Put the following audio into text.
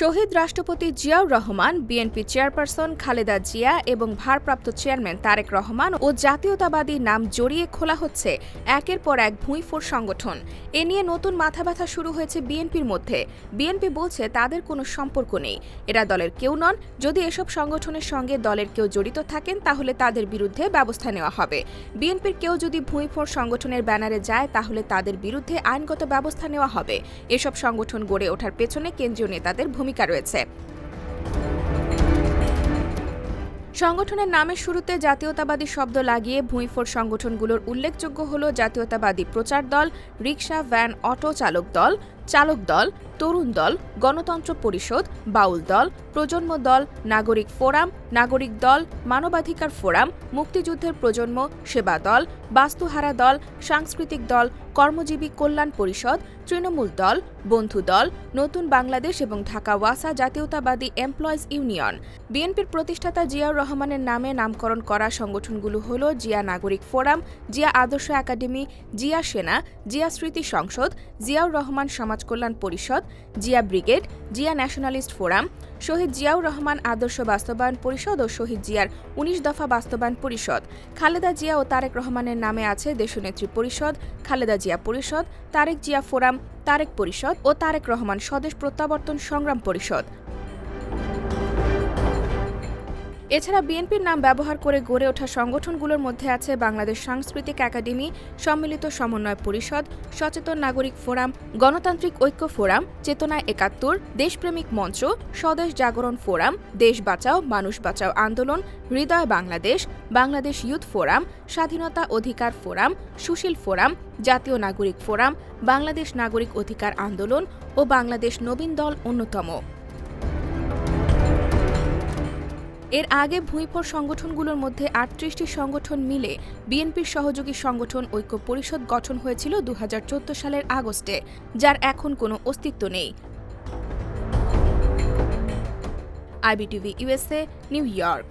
শহীদ রাষ্ট্রপতি Ziaur Rahman, BNP chairperson Khaleda Zia এবং ভারপ্রাপ্ত চেয়ারম্যান তারেক রহমান ও জাতীয়তাবাদী নাম জড়িয়ে খোলা হচ্ছে একের পর এক ভুঁইফোর সংগঠন। এ নিয়ে নতুন মাথাব্যথা শুরু হয়েছে বিএনপির মধ্যে। বিএনপি বলছে তাদের কোনো সম্পর্ক নেই। এরা দলের কেউ নন। যদি এসব সংগঠনের সঙ্গে দলের কেউ জড়িত থাকেন, তাহলে তাদের বিরুদ্ধে ব্যবস্থা নেওয়া হবে। বিএনপির কেউ যদি ভুঁইফোর সংগঠনের ব্যানারে যায়, তাহলে তাদের বিরুদ্ধে আইনগত ব্যবস্থা নেওয়া হবে। এসব সংগঠন গড়ে ওঠার পেছনে কেন্দ্রীয় নেতাদের ভূমিকা রয়েছে। সংগঠনের নামের শুরুতে জাতীয়তাবাদী শব্দ লাগিয়ে ভূঁইফোর সংগঠনগুলোর উল্লেখযোগ্য হল জাতীয়তাবাদী প্রচার দল, রিকশা, ভ্যান, অটো চালক দল চালক দল, তরুণ দল, গণতন্ত্র পরিষদ, বাউল দল, প্রজন্ম দল, নাগরিক ফোরাম, নাগরিক দল, মানবাধিকার ফোরাম, মুক্তিযুদ্ধের প্রজন্ম, সেবা দল, বাস্তুহারা দল, সাংস্কৃতিক দল, কর্মজীবী কল্যাণ পরিষদ, তৃণমূল দল, বন্ধু দল, নতুন বাংলাদেশ এবং ঢাকা ওয়াসা জাতীয়তাবাদী এমপ্লয়িজ ইউনিয়ন। বিএনপির প্রতিষ্ঠাতা জিয়াউর রহমানের নামে নামকরণ করা সংগঠনগুলো হল জিয়া নাগরিক ফোরাম, জিয়া আদর্শ একাডেমি, জিয়া সেনা, জিয়া স্মৃতি সংসদ, জিয়াউর রহমান সমাজ কল্যাণ পরিষদ, Zia brigade, Zia nationalist forum, শহীদ জিয়াউর রহমান আদর্শ বাস্তবায়ন পরিষদ ও শহীদ জিয়ার উনিশ দফা বাস্তবায়ন পরিষদ। খালেদা জিয়া ও তারেক রহমানের নামে আছে দেশনেত্রী পরিষদ, খালেদা জিয়া পরিষদ, তারেক জিয়া ফোরাম, তারেক পরিষদ ও তারেক রহমান স্বদেশ প্রত্যাবর্তন সংগ্রাম পরিষদ। এছাড়া বিএনপির নাম ব্যবহার করে গড়ে ওঠা সংগঠনগুলোর মধ্যে আছে বাংলাদেশ সাংস্কৃতিক একাডেমি, সম্মিলিত সমন্বয় পরিষদ, সচেতন নাগরিক ফোরাম, গণতান্ত্রিক ঐক্য ফোরাম, চেতনা একাত্তর, দেশপ্রেমিক মঞ্চ, স্বদেশ জাগরণ ফোরাম, দেশ বাঁচাও, মানুষ বাঁচাও আন্দোলন, হৃদয় বাংলাদেশ বাংলাদেশ ইউথ ফোরাম, স্বাধীনতা অধিকার ফোরাম, সুশীল ফোরাম, জাতীয় নাগরিক ফোরাম, বাংলাদেশ নাগরিক অধিকার আন্দোলন ও বাংলাদেশ নবীন দল অন্যতম। এর আগে ভুঁইপর সংগঠনগুলোর মধ্যে আটত্রিশটি সংগঠন মিলে বিএনপির সহযোগী সংগঠন ঐক্য পরিষদ গঠন হয়েছিল দু হাজার চোদ্দ সালের আগস্টে, যার এখন কোনো অস্তিত্ব নেই। IBTV USA New York.